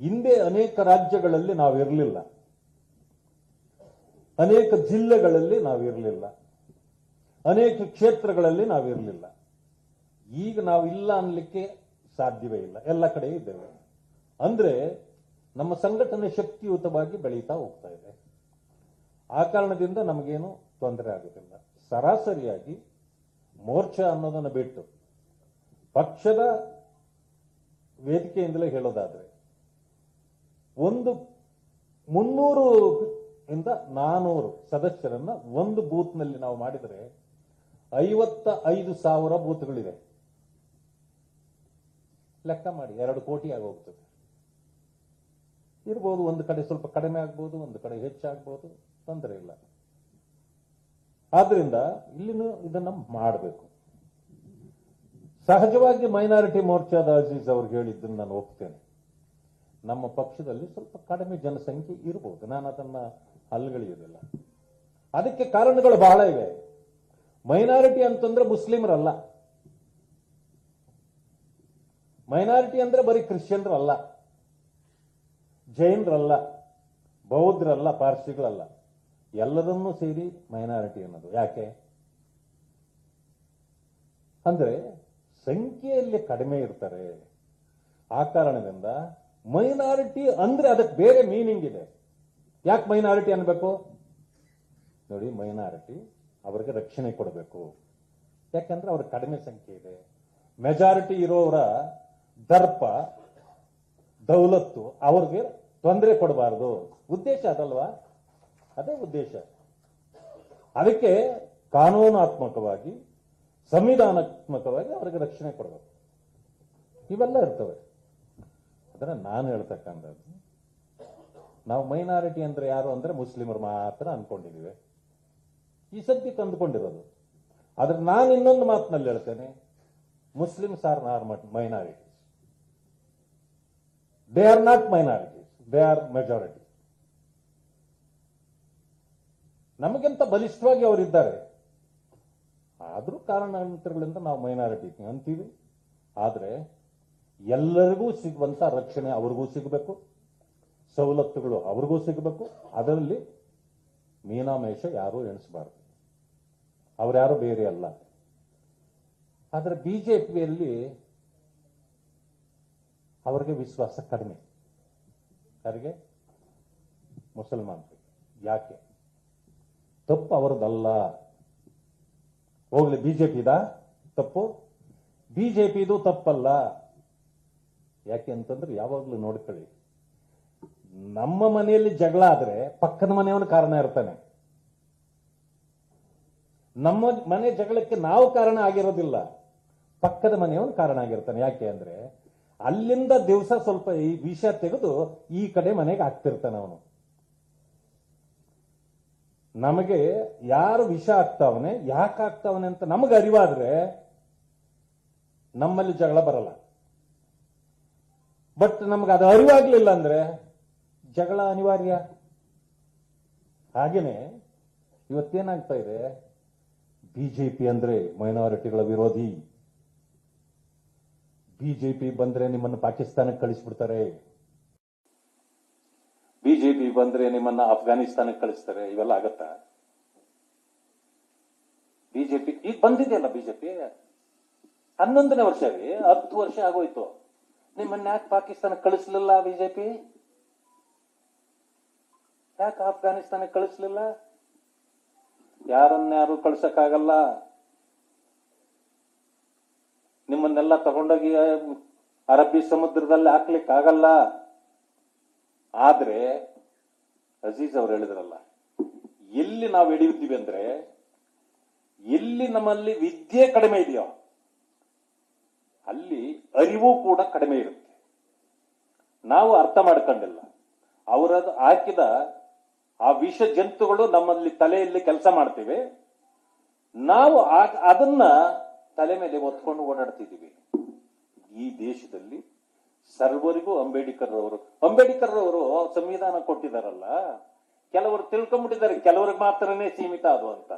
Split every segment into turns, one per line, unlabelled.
ಹಿಂದೆ ಅನೇಕ ರಾಜ್ಯಗಳಲ್ಲಿ ನಾವಿರಲಿಲ್ಲ. ಅನೇಕ ಜಿಲ್ಲೆಗಳಲ್ಲಿ ನಾವಿರಲಿಲ್ಲ. ಅನೇಕ ಕ್ಷೇತ್ರಗಳಲ್ಲಿ ನಾವಿರಲಿಲ್ಲ. ಈಗ ನಾವಿಲ್ಲ ಅನ್ಲಿಕ್ಕೆ ಸಾಧ್ಯವೇ ಇಲ್ಲ. ಎಲ್ಲ ಕಡೆ ಇದ್ದೇವೆ. ಅಂದ್ರೆ ನಮ್ಮ ಸಂಘಟನೆ ಶಕ್ತಿಯುತವಾಗಿ ಬೆಳೀತಾ ಹೋಗ್ತಾ ಇದೆ. ಆ ಕಾರಣದಿಂದ ನಮಗೇನು ತೊಂದರೆ ಆಗುತ್ತಿಲ್ಲ ಸರಾಸರಿಯಾಗಿ ಮೋರ್ಚಾ ಅನ್ನೋದನ್ನು ಬಿಟ್ಟು ಪಕ್ಷದ ವೇದಿಕೆಯಿಂದಲೇ ಹೇಳೋದಾದ್ರೆ ಒಂದು ಮುನ್ನೂರು ಇಂದ ನಾನೂರು ಸದಸ್ಯರನ್ನ ಒಂದು ಬೂತ್ನಲ್ಲಿ ನಾವು ಮಾಡಿದರೆ ಐವತ್ತ ಐದು ಸಾವಿರ ಬೂತ್ಗಳಿವೆ. ಲೆಕ್ಕ ಮಾಡಿ, ಎರಡು ಕೋಟಿ ಆಗೋಗ್ತದೆ. ಇರ್ಬೋದು, ಒಂದು ಕಡೆ ಸ್ವಲ್ಪ ಕಡಿಮೆ ಆಗ್ಬೋದು, ಒಂದು ಕಡೆ ಹೆಚ್ಚಾಗ್ಬೋದು, ತೊಂದರೆ ಇಲ್ಲ. ಆದ್ರಿಂದ ಇಲ್ಲಿನೂ ಇದನ್ನ ಮಾಡಬೇಕು. ಸಹಜವಾಗಿ ಮೈನಾರಿಟಿ ಮೋರ್ಚಾದ ಅಜೀಜ್ ಅವ್ರು ಹೇಳಿದ್ದನ್ನು ನಾನು ಒಪ್ತೇನೆ. ನಮ್ಮ ಪಕ್ಷದಲ್ಲಿ ಸ್ವಲ್ಪ ಕಡಿಮೆ ಜನಸಂಖ್ಯೆ ಇರಬಹುದು ನಾನು ಅದನ್ನ ಅಲ್ಗಳಿಯೋದಿಲ್ಲ ಅದಕ್ಕೆ ಕಾರಣಗಳು ಬಹಳ ಇವೆ. ಮೈನಾರಿಟಿ ಅಂತಂದ್ರೆ ಮುಸ್ಲಿಮರಲ್ಲ. ಮೈನಾರಿಟಿ ಅಂದ್ರೆ ಬರೀ ಕ್ರಿಶ್ಚಿಯನ್ರಲ್ಲ. ಜೈನರಲ್ಲ. ಬೌದ್ಧರಲ್ಲ, ಪಾರ್ಸಿಗಳಲ್ಲ. ಎಲ್ಲರನ್ನೂ ಸೇರಿ ಮೈನಾರಿಟಿ ಅನ್ನೋದು. ಯಾಕೆ? ಅಂದ್ರೆ ಸಂಖ್ಯೆಯಲ್ಲಿ ಕಡಿಮೆ ಇರ್ತಾರೆ. ಆ ಕಾರಣದಿಂದ ಮೈನಾರಿಟಿ ಅಂದ್ರೆ ಅದಕ್ಕೆ ಬೇರೆ ಮೀನಿಂಗ್ ಇದೆ. ಯಾಕೆ ಮೈನಾರಿಟಿ ಅನ್ಬೇಕು? ನೋಡಿ ಮೈನಾರಿಟಿ ಅವರಿಗೆ ರಕ್ಷಣೆ ಕೊಡಬೇಕು. ಯಾಕಂದ್ರೆ ಅವ್ರ ಕಡಿಮೆ ಸಂಖ್ಯೆ ಇದೆ. ಮೆಜಾರಿಟಿ ಇರೋವರ ದರ್ಪ, ದೌಲತ್ತು ಅವ್ರಿಗೆ ತೊಂದರೆ ಕೊಡಬಾರದು. ಉದ್ದೇಶ ಅದಲ್ವಾ? ಅದೇ ಉದ್ದೇಶ. ಅದಕ್ಕೆ ಕಾನೂನಾತ್ಮಕವಾಗಿ, ಸಂವಿಧಾನಾತ್ಮಕವಾಗಿ ಅವರಿಗೆ ರಕ್ಷಣೆ ಕೊಡಬೇಕು. ಇವೆಲ್ಲ ಇರ್ತವೆ. ಅದನ್ನ ನಾನು ಹೇಳ್ತಕ್ಕಂಥದ್ದು. ನಾವು ಮೈನಾರಿಟಿ ಅಂದ್ರೆ ಯಾರು ಅಂದ್ರೆ ಮುಸ್ಲಿಮರು ಮಾತ್ರ ಅನ್ಕೊಂಡಿದ್ದೀವಿ ಈ ಸದ್ಯಕ್ಕೆ ತಂದುಕೊಂಡಿರೋದು. ಆದ್ರೆ ನಾನು ಇನ್ನೊಂದು ಮಾತಿನಲ್ಲಿ ಹೇಳ್ತೇನೆ Muslims are nor minorities. They are not minorities they are majority ನಮಗಿಂತ ಬಲಿಷ್ಠವಾಗಿ ಅವರಿದ್ದಾರೆ ಆದರೂ ಕಾರಣಾಂತರಗಳಿಂದ ನಾವು ಮೈನಾರಿಟಿ ಅಂತೀವಿ. ಆದ್ರೆ ಎಲ್ಲರಿಗೂ ಸಿಗುವಂತ ರಕ್ಷಣೆ ಅವ್ರಿಗೂ ಸಿಗಬೇಕು, ಸವಲತ್ತುಗಳು ಅವ್ರಿಗೂ ಸಿಗಬೇಕು. ಅದರಲ್ಲಿ ಮೀನಾಮೇಷ ಯಾರೂ ಎಣಿಸಬಾರದು. ಅವರ್ಯಾರು ಬೇರೆ ಅಲ್ಲ. ಆದ್ರೆ ಬಿಜೆಪಿಯಲ್ಲಿ ಅವರಿಗೆ ವಿಶ್ವಾಸ ಕಡಿಮೆ. ಯಾರಿಗೆ? ಮುಸಲ್ಮಾನರಿಗೆ. ಯಾಕೆ? ತಪ್ಪು ಅವರದಲ್ಲ ಹೋಗ್ಲಿ ಬಿಜೆಪಿದ ತಪ್ಪು. ಬಿಜೆಪಿದು ತಪ್ಪಲ್ಲ. ಯಾಕೆ ಅಂತಂದ್ರೆ ಯಾವಾಗ್ಲೂ ನೋಡ್ಕೊಳ್ಳಿ. ನಮ್ಮ ಮನೆಯಲ್ಲಿ ಜಗಳ ಆದ್ರೆ ಪಕ್ಕದ ಮನೆಯವನು ಕಾರಣ ಇರ್ತಾನೆ. ನಮ್ಮ ಮನೆ ಜಗಳಕ್ಕೆ ನಾವು ಕಾರಣ ಆಗಿರೋದಿಲ್ಲ. ಪಕ್ಕದ ಮನೆಯವನು ಕಾರಣ ಆಗಿರ್ತಾನೆ. ಯಾಕೆ ಅಂದ್ರೆ ಅಲ್ಲಿಂದ ದಿವಸ ಸ್ವಲ್ಪ ಈ ವಿಷ ತೆಗೆದು ಈ ಕಡೆ ಮನೆಗೆ ಹಾಕ್ತಿರ್ತಾನೆ ಅವನು. ನಮಗೆ ಯಾರು ವಿಷ ಆಗ್ತಾವನೆ ಯಾಕೆ ಆಗ್ತಾವನೆ ಅಂತ ನಮಗೆ ಅರಿವಾದ್ರೆ ನಮ್ಮಲ್ಲಿ ಜಗಳ ಬರಲ್ಲ. ಬಟ್ ನಮ್ಗೆ ಅದು ಅರಿವಾಗ್ಲಿಲ್ಲ ಅಂದ್ರೆ ಜಗಳ ಅನಿವಾರ್ಯ. ಹಾಗೇನೆ ಇವತ್ತೇನಾಗ್ತಾ ಇದೆ? ಬಿಜೆಪಿ ಅಂದ್ರೆ ಮೈನಾರಿಟಿಗಳ ವಿರೋಧಿ. ಬಿಜೆಪಿ ಬಂದ್ರೆ ನಿಮ್ಮನ್ನು ಪಾಕಿಸ್ತಾನಕ್ಕೆ ಕಳಿಸ್ಬಿಡ್ತಾರೆ. ಬಿಜೆಪಿ ಬಂದ್ರೆ ನಿಮ್ಮನ್ನ ಅಫ್ಘಾನಿಸ್ತಾನಕ್ಕೆ ಕಳಿಸ್ತಾರೆ. ಇವೆಲ್ಲ ಆಗತ್ತಾ? ಬಿಜೆಪಿ ಈಗ ಬಂದಿದೆಯಲ್ಲ ಬಿಜೆಪಿ ಹನ್ನೊಂದನೇ ವರ್ಷ ರೀ, ಹತ್ತು ವರ್ಷ ಆಗೋಯ್ತು. ನಿಮ್ಮನ್ನ ಯಾಕೆ ಪಾಕಿಸ್ತಾನ ಕಳಿಸ್ಲಿಲ್ಲ ಬಿಜೆಪಿ? ಯಾಕೆ ಆಫ್ಘಾನಿಸ್ತಾನ ಕಳಿಸ್ಲಿಲ್ಲ? ಯಾರನ್ಯಾರು ಕಳ್ಸಕ್ಕಾಗಲ್ಲ. ನಿಮ್ಮನ್ನೆಲ್ಲ ತಗೊಂಡೋಗಿ ಅರಬ್ಬಿ ಸಮುದ್ರದಲ್ಲಿ ಹಾಕ್ಲಿಕ್ಕೆ ಆಗಲ್ಲ ಆದ್ರೆ ಅಜೀಜ್ ಅವ್ರು ಹೇಳಿದ್ರಲ್ಲ, ಎಲ್ಲಿ ನಾವು ಹಿಡಿಯುತ್ತೀವಿ ಅಂದ್ರೆ, ಎಲ್ಲಿ ನಮ್ಮಲ್ಲಿ ವಿದ್ಯೆ ಕಡಿಮೆ ಇದೆಯೋ, ಅಲ್ಲಿ ಅರಿವು ಕೂಡ ಕಡಿಮೆ ಇರುತ್ತೆ. ನಾವು ಅರ್ಥ ಮಾಡ್ಕೊಂಡಿಲ್ಲ. ಅವರದು ಹಾಕಿದ ಆ ವಿಷ ಜಂತುಗಳು ನಮ್ಮಲ್ಲಿ ತಲೆಯಲ್ಲಿ ಕೆಲಸ ಮಾಡ್ತಿವೆ. ನಾವು ಅದನ್ನ ತಲೆ ಮೇಲೆ ಒತ್ಕೊಂಡು ಓಡಾಡ್ತಿದ್ದೀವಿ. ಈ ದೇಶದಲ್ಲಿ ಸರ್ವರಿಗೂ ಅಂಬೇಡ್ಕರ್ ಅವರು ಅಂಬೇಡ್ಕರ್ ಅವರು ಸಂವಿಧಾನ ಕೊಟ್ಟಿದಾರಲ್ಲ, ಕೆಲವರು ತಿಳ್ಕೊಂಡ್ಬಿಟ್ಟಿದ್ದಾರೆ, ಕೆಲವ್ರಿಗೆ ಮಾತ್ರನೇ ಸೀಮಿತ ಅದು ಅಂತ.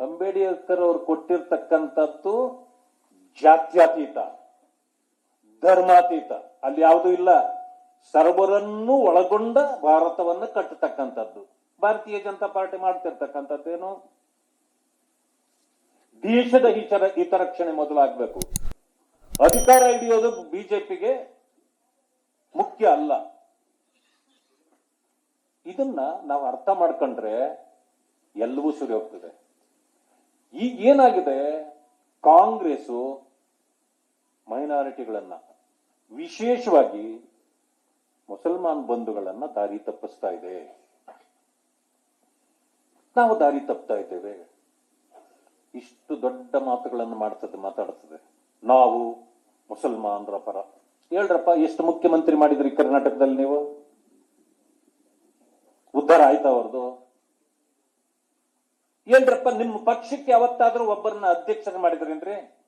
ಅಂಬೇಡ್ಕರ್ ಅವರು ಕೊಟ್ಟಿರ್ತಕ್ಕಂಥದ್ದು ಜಾತ್ಯತೀತ, ಧರ್ಮಾತೀತ. ಅಲ್ಲಿ ಯಾವುದೂ ಇಲ್ಲ. ಸರ್ವರನ್ನು ಒಳಗೊಂಡ ಭಾರತವನ್ನು ಕಟ್ಟತಕ್ಕಂಥದ್ದು. ಭಾರತೀಯ ಜನತಾ ಪಾರ್ಟಿ ಮಾಡ್ತಿರ್ತಕ್ಕಂಥದ್ದೇನು? ದೇಶದ ಹಿತರ, ಹಿತರಕ್ಷಣೆ ಮೊದಲಾಗಬೇಕು. ಅಧಿಕಾರ ಹಿಡಿಯೋದು ಬಿಜೆಪಿಗೆ ಮುಖ್ಯ ಅಲ್ಲ. ಇದನ್ನ ನಾವು ಅರ್ಥ ಮಾಡ್ಕೊಂಡ್ರೆ ಎಲ್ಲವೂ ಸರಿ ಹೋಗ್ತದೆ. ಈಗ ಏನಾಗಿದೆ? ಕಾಂಗ್ರೆಸ್ಸು ಮೈನಾರಿಟಿಗಳನ್ನ, ವಿಶೇಷವಾಗಿ ಮುಸಲ್ಮಾನ್ ಬಂಧುಗಳನ್ನ ದಾರಿ ತಪ್ಪಿಸ್ತಾ ಇದೆ. ನಾವು ದಾರಿ ತಪ್ತಾ ಇದ್ದೇವೆ. ಇಷ್ಟು ದೊಡ್ಡ ಮಾತುಗಳನ್ನು ಮಾಡ್ತದೆ, ಮಾತಾಡ್ತದೆ. ನಾವು ಮುಸಲ್ಮಾನರ ಪರ. ಹೇಳ್ರಪ್ಪ, ಎಷ್ಟು ಮುಖ್ಯಮಂತ್ರಿ ಮಾಡಿದ್ರಿ ಕರ್ನಾಟಕದಲ್ಲಿ ನೀವು? ಉದ್ಧಾರ ಆಯ್ತಾ ಅವ್ರದ್ದು? ಏನ್ರಪ್ಪ ನಿಮ್ಮ ಪಕ್ಷಕ್ಕೆ ಯಾವತ್ತಾದ್ರೂ ಒಬ್ಬರನ್ನ ಅಧ್ಯಕ್ಷರ ಮಾಡಿದ್ರೇನ್ರಿ?